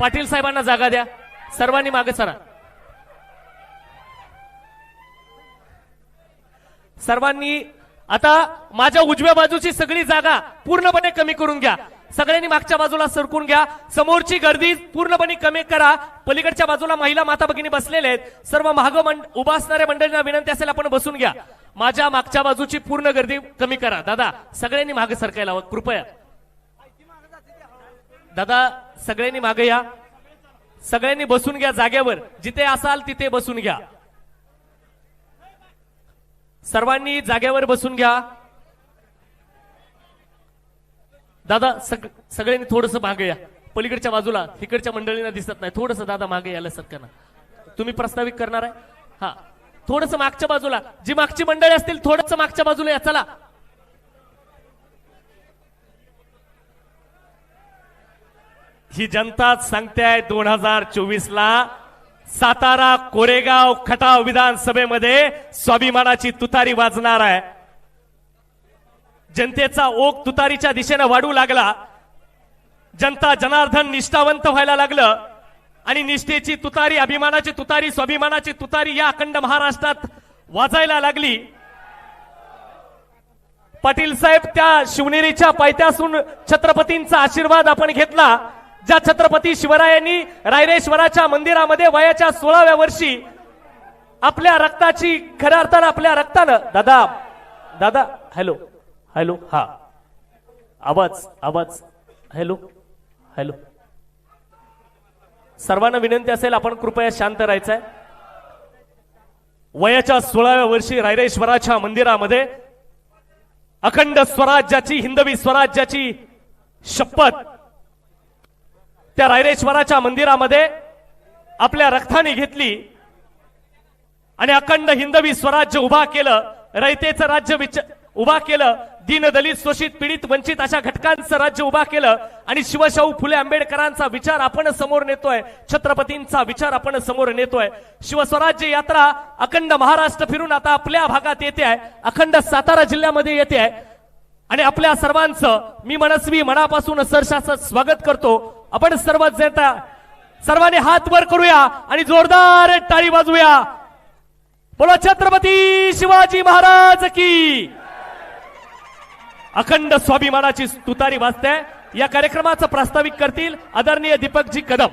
पाटील साहेबांना जागा द्या. सर्वांनी मागे सरा. सर्वांनी आता माझ्या उजव्या बाजूची सगळी जागा पूर्णपणे कमी करून घ्या. सगळ्यांनी मागच्या बाजूला सरकून घ्या. समोरची गर्दी पूर्णपणे कमी करा. पलीकडच्या बाजूला महिला माता भगिनी बसलेल्या आहेत. सर्व महाग मंड उभा असणाऱ्या मंडळींना विनंती असेल आपण बसून घ्या. माझ्या मागच्या बाजूची पूर्ण गर्दी कमी करा. दादा सगळ्यांनी मागे सरकायला कृपया. दादा सगळ्यांनी मागे या. सगळ्यांनी बसून घ्या जागेवर. जिथे असाल तिथे बसून घ्या. सर्वांनी जागेवर बसून घ्या. दादा सग सगळ्यांनी थोडस मागे या. पलीकडच्या बाजूला तिकडच्या मंडळींना दिसत नाही. थोडस दादा मागे यायला सरकारना तुम्ही प्रस्तावित करणार आहे? हा. थोडस मागच्या बाजूला. जी मागची मंडळी असतील थोडस मागच्या बाजूला या. चला. ही जनताच सांगते दोन हजार चोवीस ला सातारा कोरेगाव खटाव विधानसभेमध्ये स्वाभिमानाची तुतारी वाजणार आहे. जनतेचा ओघ तुतारीच्या दिशेनं वाढू लागला. जनता जनार्दन निष्ठावंत व्हायला लागलं. आणि निष्ठेची तुतारी अभिमानाची तुतारी स्वाभिमानाची तुतारी या अखंड महाराष्ट्रात वाजायला लागली. पाटील साहेब त्या शिवनेरीच्या पायथ्यासून छत्रपतींचा आशीर्वाद आपण घेतला. ज्या छत्रपती शिवरायांनी रायरेश्वराच्या मंदिरामध्ये वयाच्या सोळाव्या वर्षी आपल्या रक्ताची खऱ्या अर्थानं आपल्या रक्तानं दादा दादा हॅलो हॅलो हा. आवाज आवाज हॅलो हॅलो. सर्वांना विनंती असेल आपण कृपया शांत राहायचं आहे वयाच्या सोळाव्या वर्षी रायरेश्वराच्या मंदिरामध्ये अखंड स्वराज्याची हिंदवी स्वराज्याची शपथ त्या रायरेश्वराच्या मंदिरामध्ये आपल्या रक्ताने घेतली आणि अखंड हिंदवी स्वराज्य उभा केलं रयतेचं राज्य विच उभा केलं दीनदलित शोषित पीडित वंचित अशा घटकांचं राज्य उभा केलं आणि शिवशाहू फुले आंबेडकरांचा विचार आपण समोर नेतोय छत्रपतींचा विचार आपण समोर नेतोय. शिवस्वराज्य यात्रा अखंड महाराष्ट्र फिरून आता आपल्या भागात येते आहे अखंड सातारा जिल्ह्यामध्ये येते आहे. आणि आपल्या सर्वांचं मी मनस्वी मनापासून सरशाचं स्वागत करतो. आपण सर्व जनता सर्वांनी हात वर करूया आणि जोरदार टाळी वाजवूया. बोला छत्रपती शिवाजी महाराज की. अखंड स्वाभिमानाची तुतारी वाजते. या कार्यक्रमाचं प्रास्ताविक करतील आदरणीय दीपकजी कदम.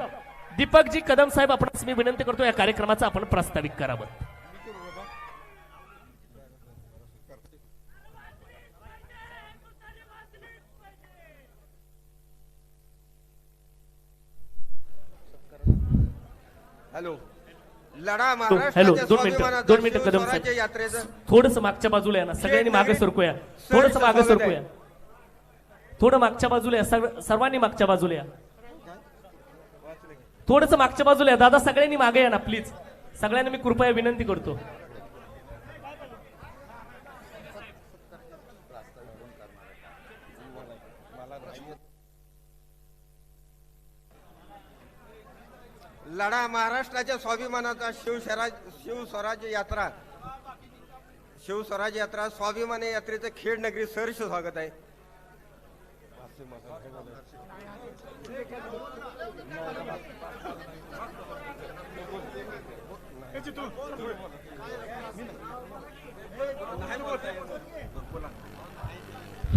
दीपकजी कदम साहेब आपण मी विनंती करतो या कार्यक्रमाचं आपण प्रास्ताविक करावं. हॅलो. लढा हॅलो महाराष्ट्राच्या दोन मिनिटं दोन मिनिटं कदम साहेब. थोडस मागच्या बाजूला या ना सगळ्यांनी मागे सरकूया. थोडस मागे सरकूया. थोडं मागच्या बाजूला या सर्व- सर्वांनी मागच्या बाजूला या. थोडस मागच्या बाजूला या. दादा सगळ्यांनी मागे या ना प्लीज सगळ्यांना मी कृपया विनंती करतो. लढा महाराष्ट्राच्या स्वाभिमानाचा शिवस्वराज शिवस्वराज्य यात्रा. शिवस्वराज्य यात्रा स्वाभिमान यात्रेचं खेड नगरी सहर्ष स्वागत आहे.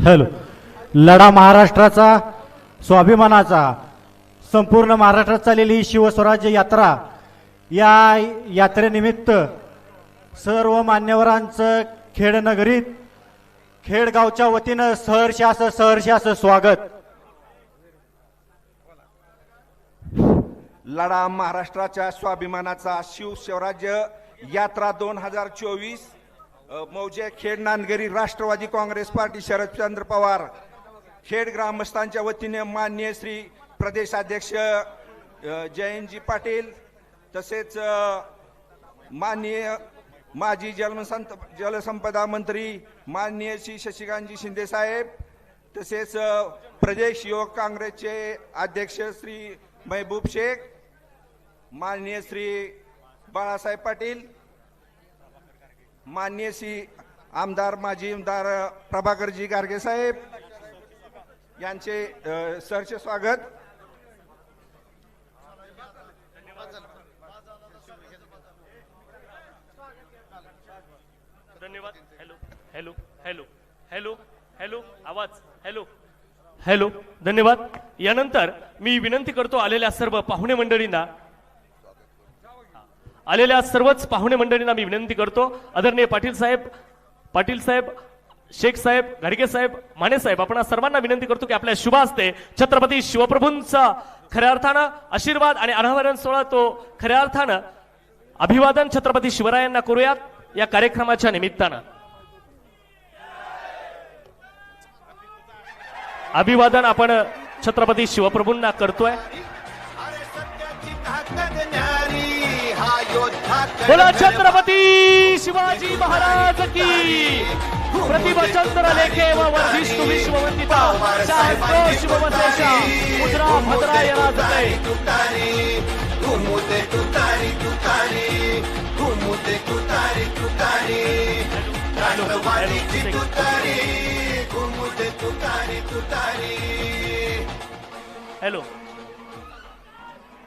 हॅलो. लढा महाराष्ट्राचा स्वाभिमानाचा संपूर्ण महाराष्ट्रात चाललेली शिवस्वराज्य यात्रा या यात्रेनिमित्त सर्व मान्यवरांचं खेडनगरीत खेडगावच्या वतीनं सहर्ष असं सहर्ष असं स्वागत. लढा महाराष्ट्राच्या स्वाभिमानाचा शिवस्वराज्य यात्रा दोन हजार चोवीस मौजे खेड नांदगरी राष्ट्रवादी काँग्रेस पार्टी शरदचंद्र पवार खेड ग्रामस्थांच्या वतीने मान्य श्री प्रदेशाध्यक्ष जयंतजी पाटील तसेच माननीय माजी जलसंत जलसंपदा मंत्री माननीय श्री शशिकांतजी शिंदे साहेब तसेच प्रदेश युवक काँग्रेसचे अध्यक्ष श्री महबूब शेख माननीय श्री बाळासाहेब पाटील माननीय श्री आमदार माजी आमदार प्रभाकरजी गारगे साहेब यांचे अ, सहर्ष स्वागत. धन्यवाद. Hello hello hello hello hello आवाज. हॅलो हॅलो धन्यवाद. यानंतर मी विनंती करतो आलेल्या सर्व पाहुणे मंडळींना. आलेल्या सर्वच पाहुणे मंडळींना मी विनंती करतो. आदरणीय पाटील साहेब पाटील साहेब शेख साहेब घडगे साहेब माने साहेब आपण सर्वांना विनंती करतो की आपल्या शुभ असते छत्रपती शिवप्रभूंचा खऱ्या अर्थानं आशीर्वाद आणि अनावरण सोहळा तो खऱ्या अर्थानं अभिवादन छत्रपती शिवरायांना करूयात. या कार्यक्रमाच्या निमित्तानं. अभिवादन आपण छत्रपती शिवप्रभूंना करतोय. बोला छत्रपती शिवाजी महाराज की प्रतिभचंद्र लेखे व वर्धिष्णु विश्ववंदिता शास्त्रो शिववंदेशा मुद्रा भद्राय राजते हॅलो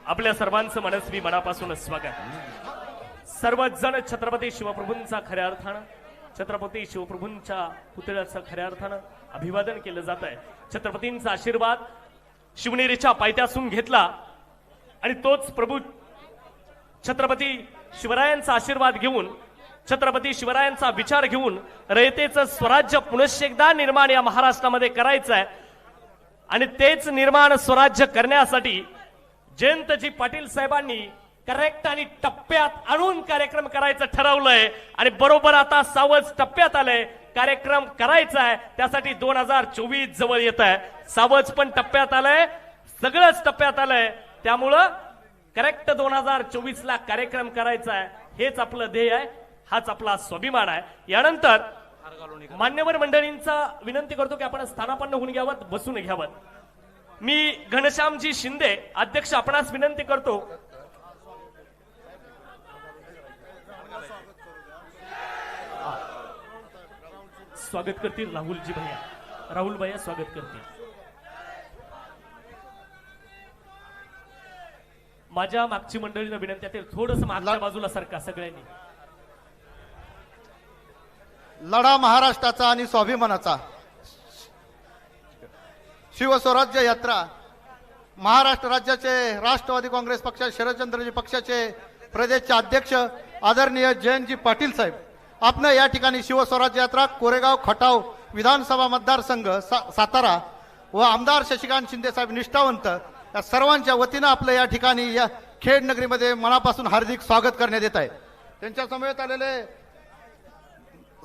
आपल्या सर्वांचं मनस्वी मनापासून स्वागत. सर्वजण छत्रपती शिवप्रभूंचा खऱ्या अर्थानं छत्रपती शिवप्रभूंच्या पुतळ्याचं खऱ्या अर्थानं अभिवादन केलं जात आहे छत्रपतींचा आशीर्वाद शिवनेरीच्या पायथ्यासून घेतला आणि तोच प्रभू छत्रपती शिवरायांचा आशीर्वाद घेऊन छत्रपती शिवरायांचा विचार घेऊन रयतेचं स्वराज्य पुनश्च एकदा निर्माण या महाराष्ट्रामध्ये करायचं आहे आणि तेच निर्माण स्वराज्य करण्यासाठी जयंतजी पाटील साहेबांनी करेक्ट आणि टप्प्यात आणून कार्यक्रम करायचं ठरवलंय. आणि बरोबर आता सावज टप्प्यात आलंय. कार्यक्रम करायचा आहे त्यासाठी दोन हजार चोवीस जवळ येत आहे सावज पण टप्प्यात आलंय. सगळंच टप्प्यात आलंय. त्यामुळं करेक्ट दोन हजार चोवीस ला कार्यक्रम करायचा आहे. हेच आपलं ध्येय आहे. हाच आपला स्वाभिमान आहे. यानंतर मान्यवर मंडळींचा विनंती करतो की आपण स्थानापन्न होऊन घ्यावं बसून घ्यावं मी घनश्यामजी शिंदे अध्यक्ष आपणास विनंती करतो. स्वागत करतील राहुलजी भैया. राहुल भैया स्वागत करतील. माझ्या मागची मंडळीनं विनंती आहे थोडस मागच्या बाजूला सरका सगळ्यांनी. लढा महाराष्ट्राचा आणि स्वाभिमानाचा. शिवस्वराज्य यात्रा महाराष्ट्र राज्याचे राष्ट्रवादी काँग्रेस पक्ष शरदचंद्रजी पक्षाचे प्रदेशचे अध्यक्ष आदरणीय जयंतजी पाटील साहेब. आपण या ठिकाणी शिवस्वराज्य यात्रा कोरेगाव खटाव विधानसभा मतदारसंघ सा सातारा व आमदार शशिकांत शिंदे साहेब निष्ठावंत या सर्वांच्या वतीनं आपलं या ठिकाणी या खेड नगरीमध्ये मनापासून हार्दिक स्वागत करण्यात येत आहे. त्यांच्या समवेत आलेले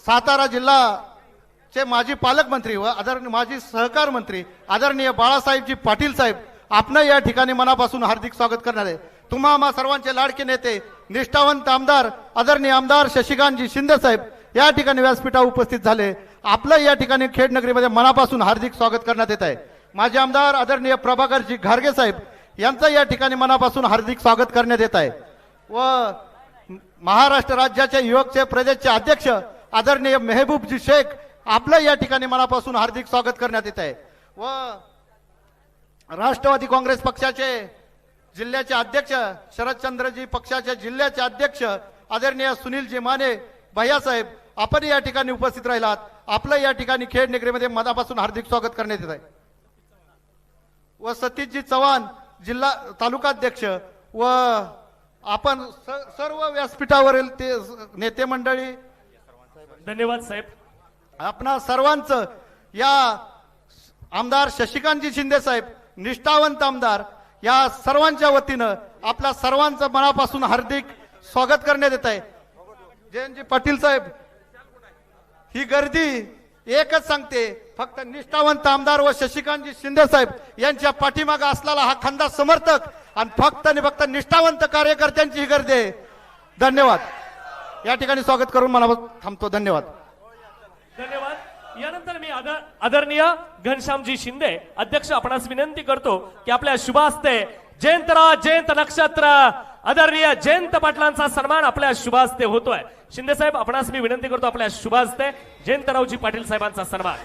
सातारा जिल्हाचे माजी पालकमंत्री व आदरणीय माजी सहकार मंत्री आदरणीय बाळासाहेबजी पाटील साहेब आपण या ठिकाणी मनापासून हार्दिक स्वागत करणार आहे. तुम्हा आम्हा सर्वांचे लाडके नेते निष्ठावंत आमदार आदरणीय आमदार शशिकांतजी शिंदे साहेब या ठिकाणी व्यासपीठावर उपस्थित झाले. आपलं या ठिकाणी खेड नगरीमध्ये मनापासून हार्दिक स्वागत करण्यात येत आहे. माजी आमदार आदरणीय प्रभाकरजी घारगे साहेब यांचं या ठिकाणी मनापासून हार्दिक स्वागत करण्यात येत आहे. व महाराष्ट्र राज्याचे युवकचे प्रदेशचे अध्यक्ष आदरणीय मेहबूबजी शेख आपलं या ठिकाणी मनापासून हार्दिक स्वागत करण्यात येत आहे. व राष्ट्रवादी काँग्रेस पक्षाचे जिल्ह्याचे अध्यक्ष शरदचंद्रजी पक्षाचे जिल्ह्याचे अध्यक्ष आदरणीय सुनीलजी माने भैयासाहेब आपण या ठिकाणी उपस्थित राहिलात. आपलं या ठिकाणी खेड निगरीमध्ये मनापासून हार्दिक स्वागत करण्यात येत आहे. व सतीशजी चव्हाण जिल्हा तालुकाध्यक्ष व आपण सर्व व्यासपीठावरील ते नेते मंडळी धन्यवाद साहेब. आपणा सर्वांचं या आमदार शशिकांतजी शिंदे साहेब निष्ठावंत आमदार या सर्वांच्या वतीनं आपल्या सर्वांचं मनापासून हार्दिक स्वागत करण्यात येत आहे. जयंतजी पाटील साहेब ही गर्दी एकच सांगते फक्त निष्ठावंत आमदार व शशिकांतजी शिंदे साहेब यांच्या पाठीमागे असलेला हा खंदा समर्थक आणि फक्त आणि फक्त निष्ठावंत कार्यकर्त्यांची ही गर्दी आहे. धन्यवाद. या ठिकाणी स्वागत करून मला थांबतो. धन्यवाद. धन्यवाद. यानंतर मी आदर आदरणीय घनश्यामजी शिंदे अध्यक्ष आपणास विनंती करतो की आपल्या शुभास्ते जयंतरा जयंत नक्षत्र आदरणीय जयंत पाटलांचा सन्मान आपल्या शुभास्ते होतोय. शिंदे साहेब आपणास मी विनंती करतो आपल्या शुभास्ते. जयंतरावजी पाटील साहेबांचा सन्मान.